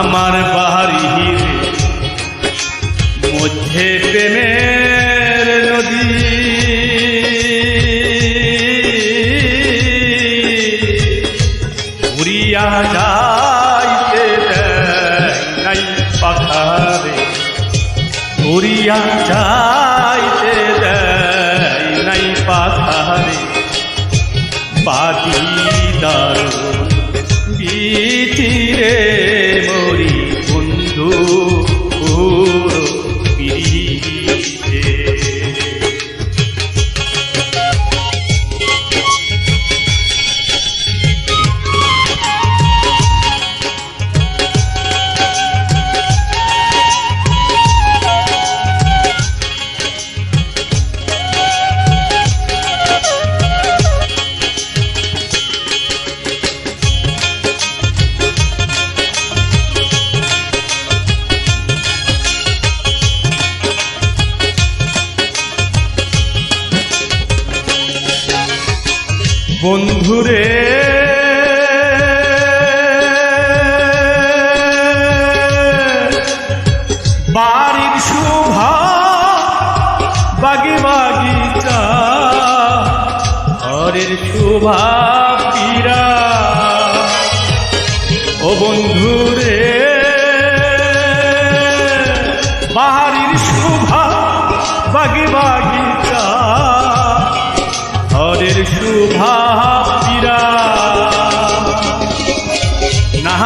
আমার বাহারি মধ্যে প্রেমের নদী। উড়িয়া যাইতে নাই পাখারে উড়িয়া যাইতে নাই পাখারে বাদি দারু প্রীতিরে মরি বন্ধু। বন্ধুরে। বাড়ির শোভা বাগি বাগিচা ঘরের শোভা পীরা ও বন্ধুরে, বাড়ির শোভা বাগি বাগিচা ঘরের শোভা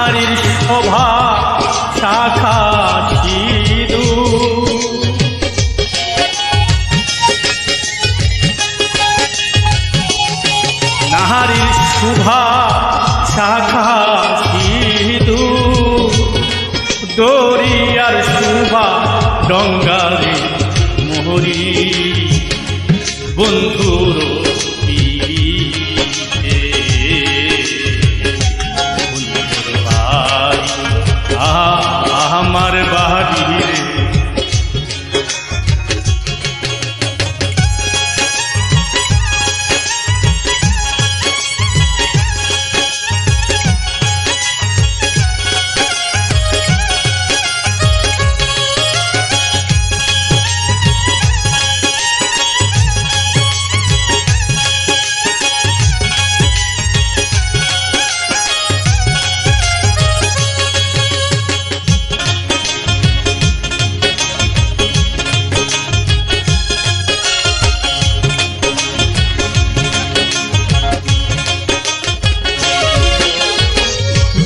নাহারির শোভা শাখা সিধু নাহারির শোভা শাখা সিধু দরিয়ার শোভা ডঙ্গারে মোহরি। বন্ধুর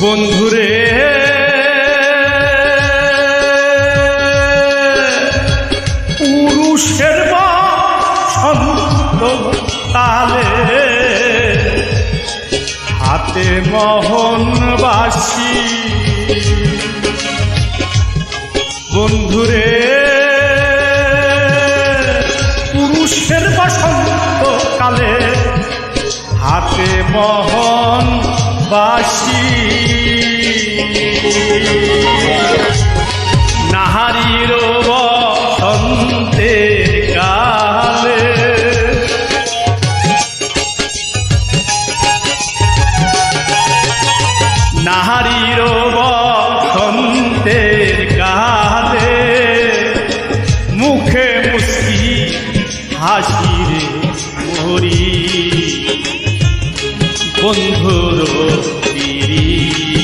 বন্ধুরে। পুরুষের সন্ত তালে। হাতে বাসি বন্ধুরে পুরুষের বসন্ত কালে হাতে মোহন বাসি বন্ধুর পিড়ি